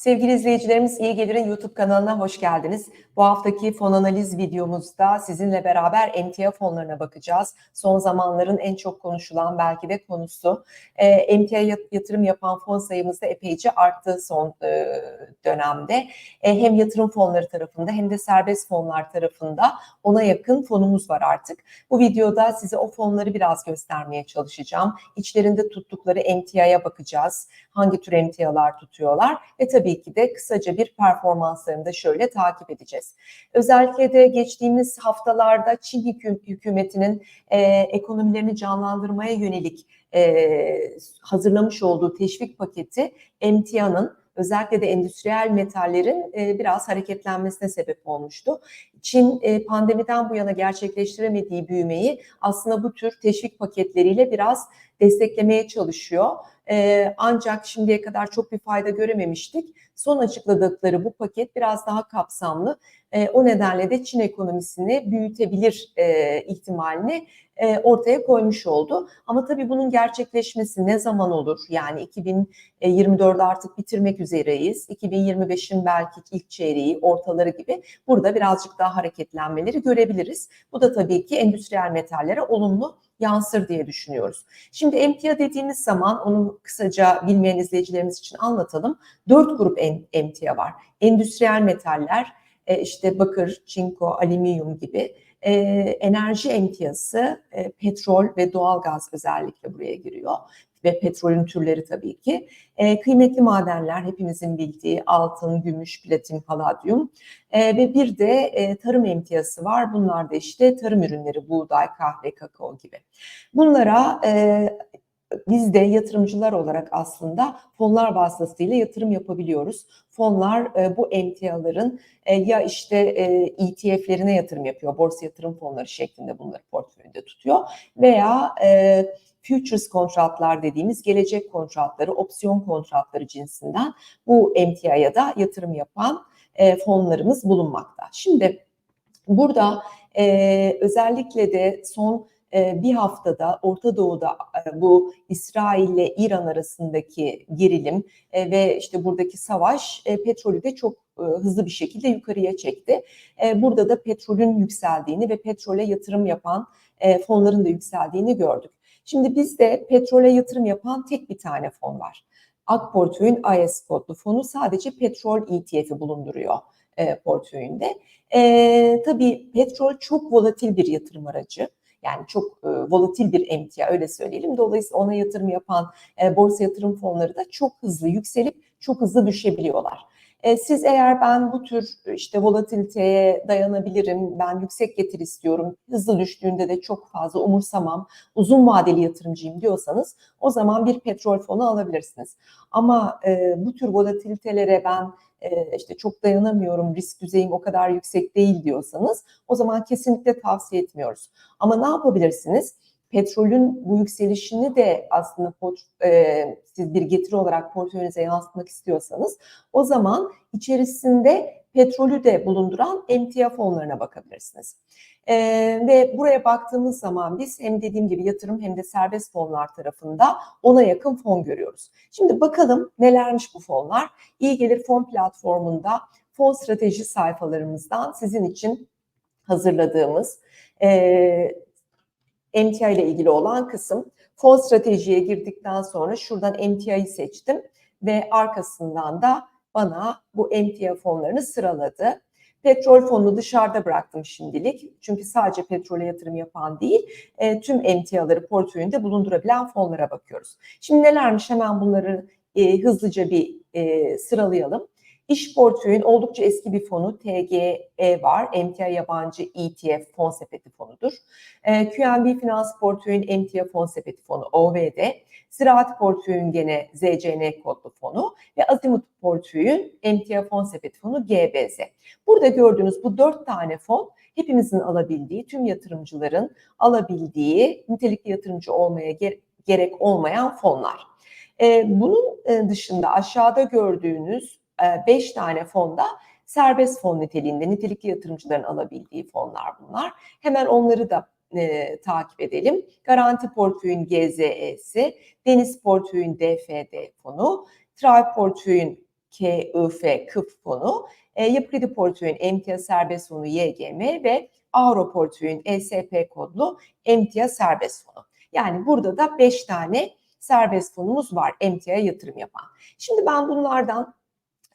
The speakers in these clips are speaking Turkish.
Sevgili izleyicilerimiz İyi Gelir'in YouTube kanalına hoş geldiniz. Bu haftaki fon analiz videomuzda sizinle beraber emtia fonlarına bakacağız. Son zamanların en çok konuşulan belki de konusu. E, emtia yatırım yapan fon sayımız da epeyce arttı son e, dönemde. E, hem yatırım fonları tarafında hem de serbest fonlar tarafında ona yakın fonumuz var artık. Bu videoda size o fonları biraz göstermeye çalışacağım. İçlerinde tuttukları emtiaya bakacağız. Hangi tür emtialar tutuyorlar ve tabii ki de kısaca bir performanslarını da şöyle takip edeceğiz. Özellikle de geçtiğimiz haftalarda Çin hüküm, hükümetinin e, ekonomilerini canlandırmaya yönelik e, hazırlamış olduğu teşvik paketi emtianın özellikle de endüstriyel metallerin e, biraz hareketlenmesine sebep olmuştu. Çin e, pandemiden bu yana gerçekleştiremediği büyümeyi aslında bu tür teşvik paketleriyle biraz desteklemeye çalışıyor. E, ancak şimdiye kadar çok bir fayda görememiştik. Son açıkladıkları bu paket biraz daha kapsamlı. E, o nedenle de Çin ekonomisini büyütebilir e, ihtimalini e, ortaya koymuş oldu. Ama tabii bunun gerçekleşmesi ne zaman olur? Yani 2024'de artık bitirmek üzereyiz. 2025'in belki ilk çeyreği, ortaları gibi burada birazcık daha hareketlenmeleri görebiliriz. Bu da tabii ki endüstriyel metallere olumlu yansır diye düşünüyoruz. Şimdi emtia dediğimiz zaman onu kısaca bilmeyen izleyicilerimiz için anlatalım. Dört grup emtia var. Endüstriyel metaller, e, işte bakır, çinko, alüminyum gibi e, enerji emtiyası, e, petrol ve doğalgaz özellikle buraya giriyor ve petrolün türleri tabii ki. E, kıymetli madenler hepimizin bildiği altın, gümüş, platin, paladyum e, ve bir de e, tarım emtiyası var. Bunlar da işte tarım ürünleri, buğday, kahve, kakao gibi. Bunlara e, biz de yatırımcılar olarak aslında fonlar vasıtasıyla yatırım yapabiliyoruz. Fonlar e, bu emtiaların e, ya işte e, ETF'lerine yatırım yapıyor, borsa yatırım fonları şeklinde bunları portföyünde tutuyor veya e, futures kontratlar dediğimiz gelecek kontratları, opsiyon kontratları cinsinden bu emtiaya da yatırım yapan e, fonlarımız bulunmakta. Şimdi burada e, özellikle de son bir haftada Orta Doğu'da bu İsrail ile İran arasındaki gerilim ve işte buradaki savaş petrolü de çok hızlı bir şekilde yukarıya çekti. Burada da petrolün yükseldiğini ve petrole yatırım yapan fonların da yükseldiğini gördük. Şimdi bizde petrole yatırım yapan tek bir tane fon var. Ak Portföy'ün IS kodlu fonu sadece petrol ETF'i bulunduruyor e, portföyünde. E, tabii petrol çok volatil bir yatırım aracı. Yani çok e, volatil bir emtia öyle söyleyelim. Dolayısıyla ona yatırım yapan e, borsa yatırım fonları da çok hızlı yükselip çok hızlı düşebiliyorlar. E, siz eğer ben bu tür işte volatiliteye dayanabilirim, ben yüksek getir istiyorum, hızlı düştüğünde de çok fazla umursamam, uzun vadeli yatırımcıyım diyorsanız o zaman bir petrol fonu alabilirsiniz. Ama e, bu tür volatilitelere ben e, işte çok dayanamıyorum, risk düzeyim o kadar yüksek değil diyorsanız o zaman kesinlikle tavsiye etmiyoruz. Ama ne yapabilirsiniz? Petrolün bu yükselişini de aslında e, siz bir getiri olarak portföyünüze yansıtmak istiyorsanız o zaman içerisinde petrolü de bulunduran emtia fonlarına bakabilirsiniz. Ee, ve buraya baktığımız zaman biz hem dediğim gibi yatırım hem de serbest fonlar tarafında ona yakın fon görüyoruz. Şimdi bakalım nelermiş bu fonlar. İyi Gelir Fon platformunda fon strateji sayfalarımızdan sizin için hazırladığımız e, emtia ile ilgili olan kısım. Fon stratejiye girdikten sonra şuradan emtiayı seçtim ve arkasından da bana bu emtia fonlarını sıraladı. Petrol fonunu dışarıda bıraktım şimdilik. Çünkü sadece petrole yatırım yapan değil, e, tüm emtiaları portföyünde bulundurabilen fonlara bakıyoruz. Şimdi nelermiş hemen bunları e, hızlıca bir e, sıralayalım. İş portföyün oldukça eski bir fonu TGE var. Emtia yabancı ETF fon sepeti fonudur. E, QNB Finans portföyün Emtia fon sepeti fonu OVD. Ziraat portföyün gene ZCN kodlu fonu ve Azimut portföyün Emtia fon sepeti fonu GBZ. Burada gördüğünüz bu dört tane fon hepimizin alabildiği, tüm yatırımcıların alabildiği, nitelikli yatırımcı olmaya gerek olmayan fonlar. E, bunun e, dışında aşağıda gördüğünüz 5 e, tane fonda serbest fon niteliğinde nitelikli yatırımcıların alabildiği fonlar bunlar. Hemen onları da e, takip edelim. Garanti portföyün GZE'si, Deniz portföyün DFD fonu, Tribe portföyün KIF KIF fonu, e, Yapı Kredi Portföyün emtia serbest fonu YGM ve Avro Portföyün ESP kodlu emtia serbest fonu. Yani burada da 5 tane serbest fonumuz var emtiaya yatırım yapan. Şimdi ben bunlardan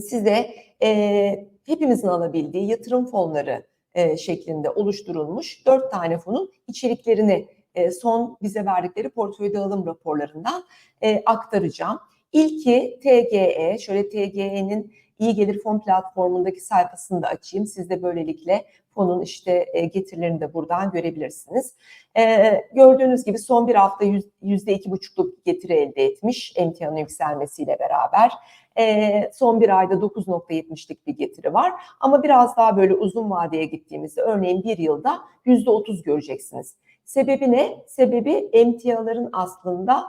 size e, hepimizin alabildiği yatırım fonları e, şeklinde oluşturulmuş 4 tane fonun içeriklerini e, son bize verdikleri portföy dağılım raporlarından e, aktaracağım. İlki TGE, şöyle TGE'nin iyi gelir fon platformundaki sayfasını da açayım. Siz de böylelikle fonun işte e, getirilerini de buradan görebilirsiniz. E, gördüğünüz gibi son bir hafta yüzde iki buçukluk getiri elde etmiş emtianın yükselmesiyle beraber. E, son bir ayda 9.70'lik bir getiri var. Ama biraz daha böyle uzun vadeye gittiğimizde örneğin bir yılda yüzde otuz göreceksiniz. Sebebi ne? Sebebi emtiaların aslında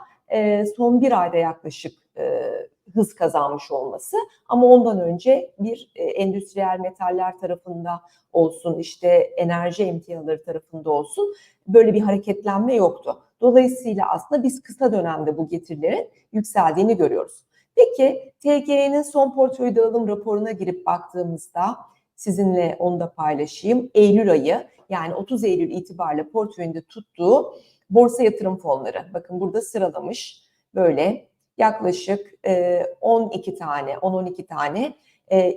son bir ayda yaklaşık hız kazanmış olması ama ondan önce bir e, endüstriyel metaller tarafında olsun işte enerji emtiaları tarafında olsun böyle bir hareketlenme yoktu. Dolayısıyla aslında biz kısa dönemde bu getirilerin yükseldiğini görüyoruz. Peki TGE'nin son portföy dağılım raporuna girip baktığımızda sizinle onu da paylaşayım. Eylül ayı yani 30 Eylül itibariyle portföyünde tuttuğu borsa yatırım fonları. Bakın burada sıralamış böyle yaklaşık 12 tane, 10-12 tane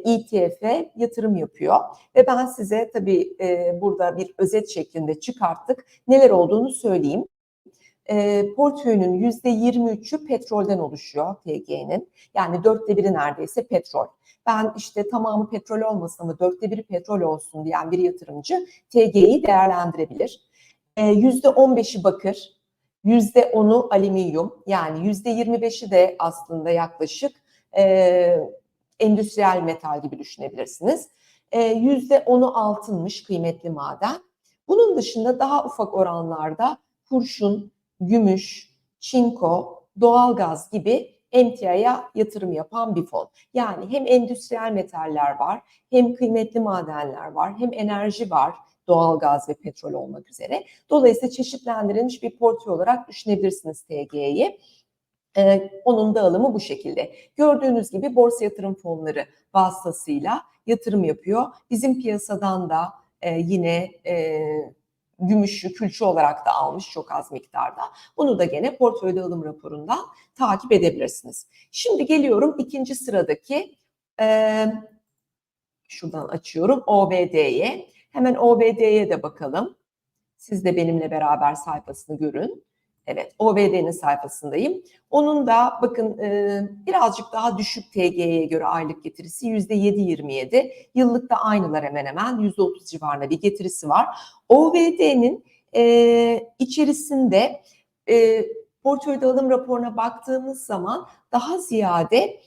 ETF'e yatırım yapıyor. Ve ben size tabii burada bir özet şeklinde çıkarttık. Neler olduğunu söyleyeyim. E, portföyünün %23'ü petrolden oluşuyor TG'nin. Yani dörtte biri neredeyse petrol. Ben işte tamamı petrol olmasın ama dörtte biri petrol olsun diyen bir yatırımcı TG'yi değerlendirebilir. %15'i bakır, %10'u alüminyum yani %25'i de aslında yaklaşık e, endüstriyel metal gibi düşünebilirsiniz. E, %10'u altınmış kıymetli maden. Bunun dışında daha ufak oranlarda kurşun, gümüş, çinko, doğalgaz gibi emtiaya yatırım yapan bir fon. Yani hem endüstriyel metaller var, hem kıymetli madenler var, hem enerji var, doğal gaz ve petrol olmak üzere. Dolayısıyla çeşitlendirilmiş bir portföy olarak düşünebilirsiniz TG'yi. Ee, onun dağılımı bu şekilde. Gördüğünüz gibi borsa yatırım fonları vasıtasıyla yatırım yapıyor. Bizim piyasadan da e, yine e, gümüşü külçe olarak da almış çok az miktarda. Bunu da gene portföy dağılım raporundan takip edebilirsiniz. Şimdi geliyorum ikinci sıradaki e, şuradan açıyorum OBD'ye. Hemen OBD'ye de bakalım. Siz de benimle beraber sayfasını görün. Evet, OBD'nin sayfasındayım. Onun da bakın e, birazcık daha düşük TG'ye göre aylık getirisi %7.27. Yıllıkta aynılar hemen hemen %30 civarında bir getirisi var. OVD'nin e, içerisinde e, portföy dağılım raporuna baktığımız zaman daha ziyade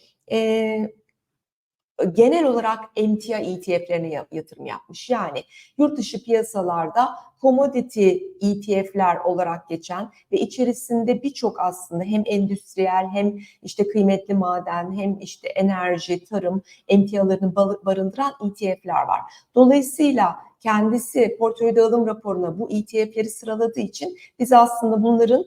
genel olarak emtia ETF'lerine yatırım yapmış. Yani yurt dışı piyasalarda commodity ETF'ler olarak geçen ve içerisinde birçok aslında hem endüstriyel hem işte kıymetli maden hem işte enerji, tarım emtialarını barındıran ETF'ler var. Dolayısıyla kendisi portföy dağılım raporuna bu ETF'leri sıraladığı için biz aslında bunların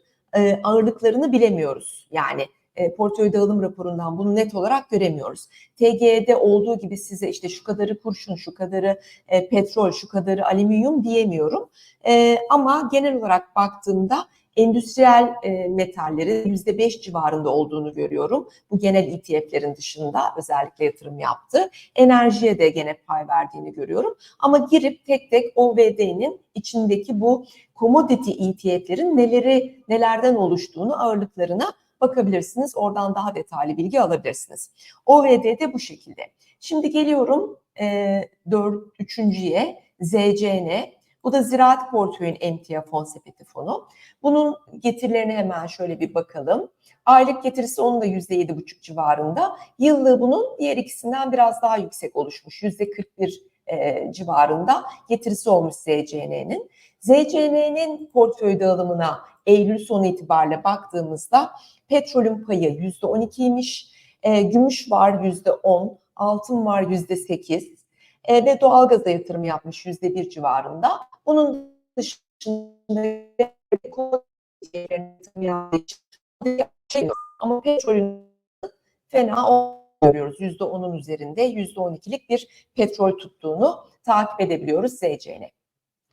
ağırlıklarını bilemiyoruz. Yani e, portföy dağılım raporundan bunu net olarak göremiyoruz. TG'de olduğu gibi size işte şu kadarı kurşun, şu kadarı e, petrol, şu kadarı alüminyum diyemiyorum. E, ama genel olarak baktığımda endüstriyel e, metallerin %5 civarında olduğunu görüyorum. Bu genel ETF'lerin dışında özellikle yatırım yaptı. Enerjiye de gene pay verdiğini görüyorum. Ama girip tek tek OVD'nin içindeki bu commodity ETF'lerin neleri nelerden oluştuğunu ağırlıklarına bakabilirsiniz. Oradan daha detaylı bilgi alabilirsiniz. OVD de bu şekilde. Şimdi geliyorum e, 4, üçüncüye ZCN. Bu da Ziraat Portföyün Emtia Fon Sepeti Fonu. Bunun getirilerine hemen şöyle bir bakalım. Aylık getirisi onun da %7,5 civarında. Yıllığı bunun diğer ikisinden biraz daha yüksek oluşmuş. %41 e, civarında getirisi olmuş ZCN'nin. ZCN'nin portföy dağılımına Eylül sonu itibariyle baktığımızda petrolün payı %12'ymiş, e, gümüş var %10, altın var %8 e, ve doğalgaza yatırım yapmış %1 civarında. Bunun dışında ama petrolün fena görüyoruz. %10'un üzerinde %12'lik bir petrol tuttuğunu takip edebiliyoruz ZCN.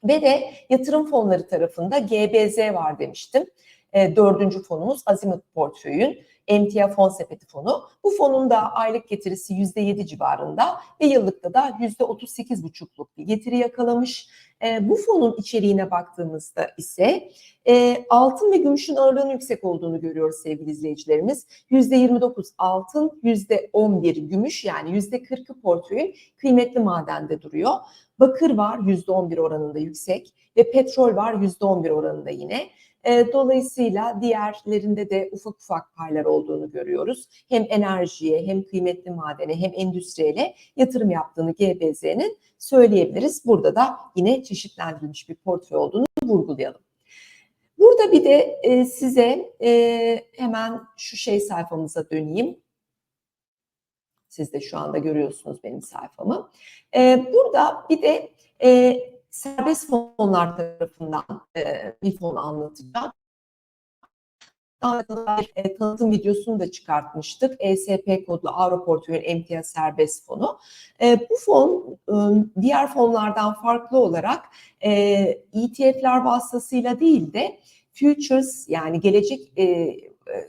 Ve de yatırım fonları tarafında GBZ var demiştim. E, dördüncü fonumuz Azimut Portföy'ün emtia fon sepeti fonu. Bu fonun da aylık getirisi %7 civarında ve yıllıkta da %38,5'luk bir getiri yakalamış. E, bu fonun içeriğine baktığımızda ise e, altın ve gümüşün ağırlığının yüksek olduğunu görüyoruz sevgili izleyicilerimiz. %29 altın, %11 gümüş yani %40'ı portföyün kıymetli madende duruyor. Bakır var %11 oranında yüksek ve petrol var %11 oranında yine. E, dolayısıyla diğerlerinde de ufak ufak paylar olduğunu görüyoruz. Hem enerjiye hem kıymetli madene hem endüstriyele yatırım yaptığını GBZ'nin söyleyebiliriz. Burada da yine çeşitlendirilmiş bir portföy olduğunu vurgulayalım. Burada bir de e, size e, hemen şu şey sayfamıza döneyim. Siz de şu anda görüyorsunuz benim sayfamı. Burada bir de serbest fonlar tarafından e, bir fon anlatacağım. Daha bir e, tanıtım videosunu da çıkartmıştık. ESP kodlu Avroportföy Emtia Serbest Fonu. E, bu fon e, diğer fonlardan farklı olarak e, ETF'ler vasıtasıyla değil de futures yani gelecek e,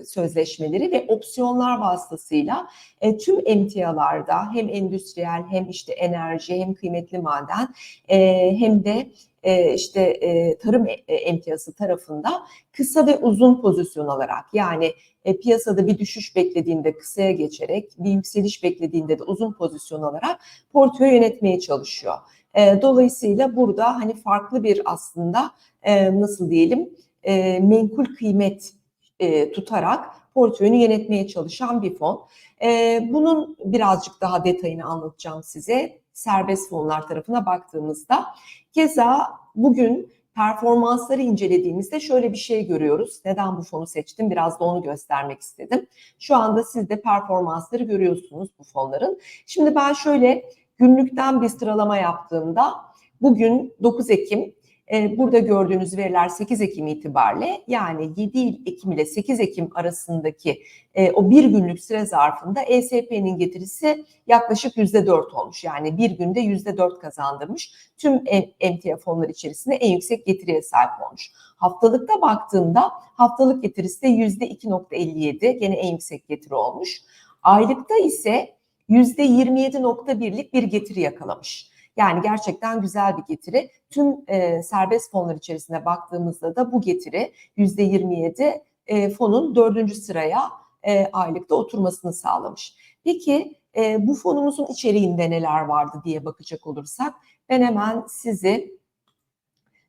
sözleşmeleri ve opsiyonlar vasıtasıyla e, tüm emtialarda hem endüstriyel hem işte enerji hem kıymetli maden e, hem de e, işte e, tarım e, emtiyası tarafında kısa ve uzun pozisyon alarak yani e, piyasada bir düşüş beklediğinde kısaya geçerek bir yükseliş beklediğinde de uzun pozisyon alarak portföy yönetmeye çalışıyor. E, dolayısıyla burada hani farklı bir aslında e, nasıl diyelim e, menkul kıymet e, tutarak portföyünü yönetmeye çalışan bir fon. E, bunun birazcık daha detayını anlatacağım size serbest fonlar tarafına baktığımızda. Keza bugün performansları incelediğimizde şöyle bir şey görüyoruz. Neden bu fonu seçtim? Biraz da onu göstermek istedim. Şu anda siz de performansları görüyorsunuz bu fonların. Şimdi ben şöyle günlükten bir sıralama yaptığımda bugün 9 Ekim burada gördüğünüz veriler 8 Ekim itibariyle yani 7 Ekim ile 8 Ekim arasındaki e, o bir günlük süre zarfında ESP'nin getirisi yaklaşık %4 olmuş. Yani bir günde %4 kazandırmış. Tüm emtia fonlar içerisinde en yüksek getiriye sahip olmuş. Haftalıkta baktığımda haftalık getirisi de %2.57 gene en yüksek getiri olmuş. Aylıkta ise %27.1'lik bir getiri yakalamış. Yani gerçekten güzel bir getiri. Tüm e, serbest fonlar içerisinde baktığımızda da bu getiri %27 e, fonun dördüncü sıraya e, aylıkta oturmasını sağlamış. Peki e, bu fonumuzun içeriğinde neler vardı diye bakacak olursak ben hemen sizi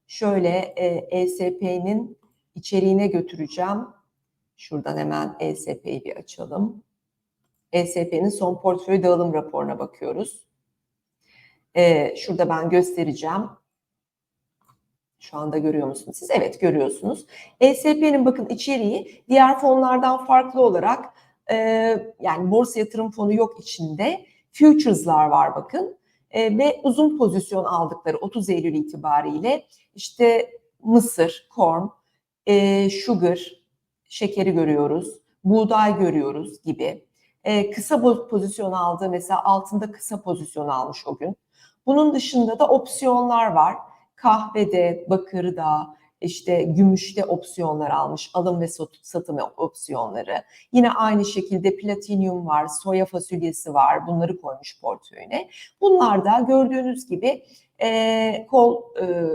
şöyle e, ESP'nin içeriğine götüreceğim. Şuradan hemen ESP'yi bir açalım. ESP'nin son portföy dağılım raporuna bakıyoruz. Ee, şurada ben göstereceğim. Şu anda görüyor musunuz siz? Evet görüyorsunuz. ESP'nin bakın içeriği diğer fonlardan farklı olarak e, yani borsa yatırım fonu yok içinde. Futures'lar var bakın. E, ve uzun pozisyon aldıkları 30 Eylül itibariyle işte mısır, corn, e, sugar, şekeri görüyoruz, buğday görüyoruz gibi. E, kısa pozisyon aldığı mesela altında kısa pozisyon almış o gün. Bunun dışında da opsiyonlar var. Kahvede, bakırda, işte gümüşte opsiyonlar almış, alım ve satım opsiyonları. Yine aynı şekilde platinyum var, soya fasulyesi var, bunları koymuş portföyüne. Bunlar da gördüğünüz gibi e, kol e,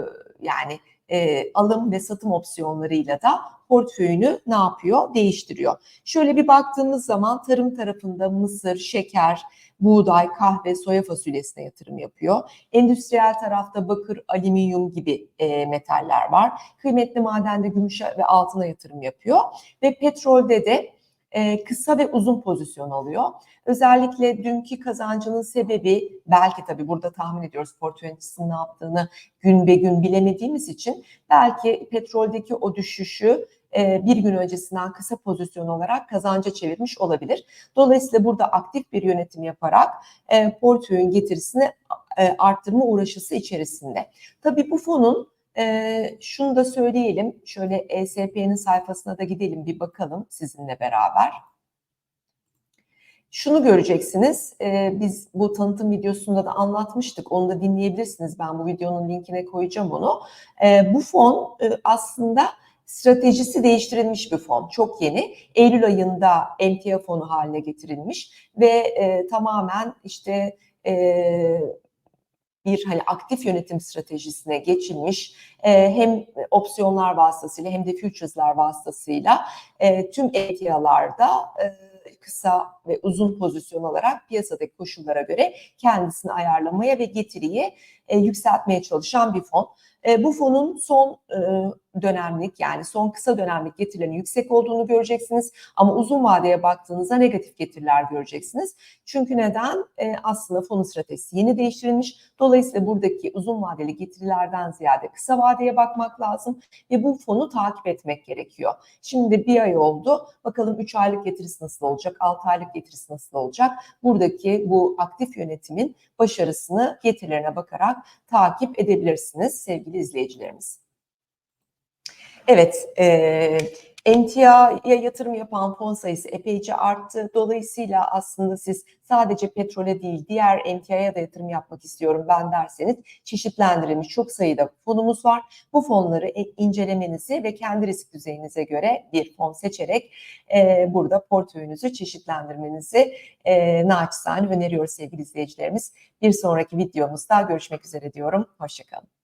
yani e, alım ve satım opsiyonlarıyla da portföyünü ne yapıyor? Değiştiriyor. Şöyle bir baktığımız zaman tarım tarafında mısır, şeker, buğday, kahve, soya fasulyesine yatırım yapıyor. Endüstriyel tarafta bakır, alüminyum gibi e, metaller var. Kıymetli madende gümüşe ve altına yatırım yapıyor. Ve petrolde de e, kısa ve uzun pozisyon alıyor. Özellikle dünkü kazancının sebebi belki tabii burada tahmin ediyoruz portföy ne yaptığını gün be gün bilemediğimiz için belki petroldeki o düşüşü e, bir gün öncesinden kısa pozisyon olarak kazanca çevirmiş olabilir. Dolayısıyla burada aktif bir yönetim yaparak e, portföyün getirisini arttırma uğraşısı içerisinde. Tabii bu fonun e, şunu da söyleyelim. Şöyle ESP'nin sayfasına da gidelim bir bakalım sizinle beraber. Şunu göreceksiniz, e, biz bu tanıtım videosunda da anlatmıştık, onu da dinleyebilirsiniz. Ben bu videonun linkine koyacağım onu. E, bu fon e, aslında stratejisi değiştirilmiş bir fon, çok yeni. Eylül ayında emtia fonu haline getirilmiş ve e, tamamen işte e, bir hani aktif yönetim stratejisine geçilmiş e, hem opsiyonlar vasıtasıyla hem de futures'lar vasıtasıyla e, tüm emtialarda e, kısa ve uzun pozisyon alarak piyasadaki koşullara göre kendisini ayarlamaya ve getiriyi e, yükseltmeye çalışan bir fon. E, bu fonun son e, dönemlik yani son kısa dönemlik getirilerin yüksek olduğunu göreceksiniz ama uzun vadeye baktığınızda negatif getiriler göreceksiniz. Çünkü neden? E, aslında fonun stratejisi yeni değiştirilmiş. Dolayısıyla buradaki uzun vadeli getirilerden ziyade kısa vadeye bakmak lazım ve bu fonu takip etmek gerekiyor. Şimdi bir ay oldu. Bakalım 3 aylık getirisi nasıl olacak? 6 aylık getirisi nasıl olacak? Buradaki bu aktif yönetimin başarısını getirilerine bakarak takip edebilirsiniz sevgili izleyicilerimiz. Evet, e, emtiaya yatırım yapan fon sayısı epeyce arttı. Dolayısıyla aslında siz sadece petrole değil diğer emtiaya da yatırım yapmak istiyorum ben derseniz çeşitlendirilmiş çok sayıda fonumuz var. Bu fonları e, incelemenizi ve kendi risk düzeyinize göre bir fon seçerek e, burada portföyünüzü çeşitlendirmenizi e, naçizane öneriyoruz sevgili izleyicilerimiz. Bir sonraki videomuzda görüşmek üzere diyorum. Hoşçakalın.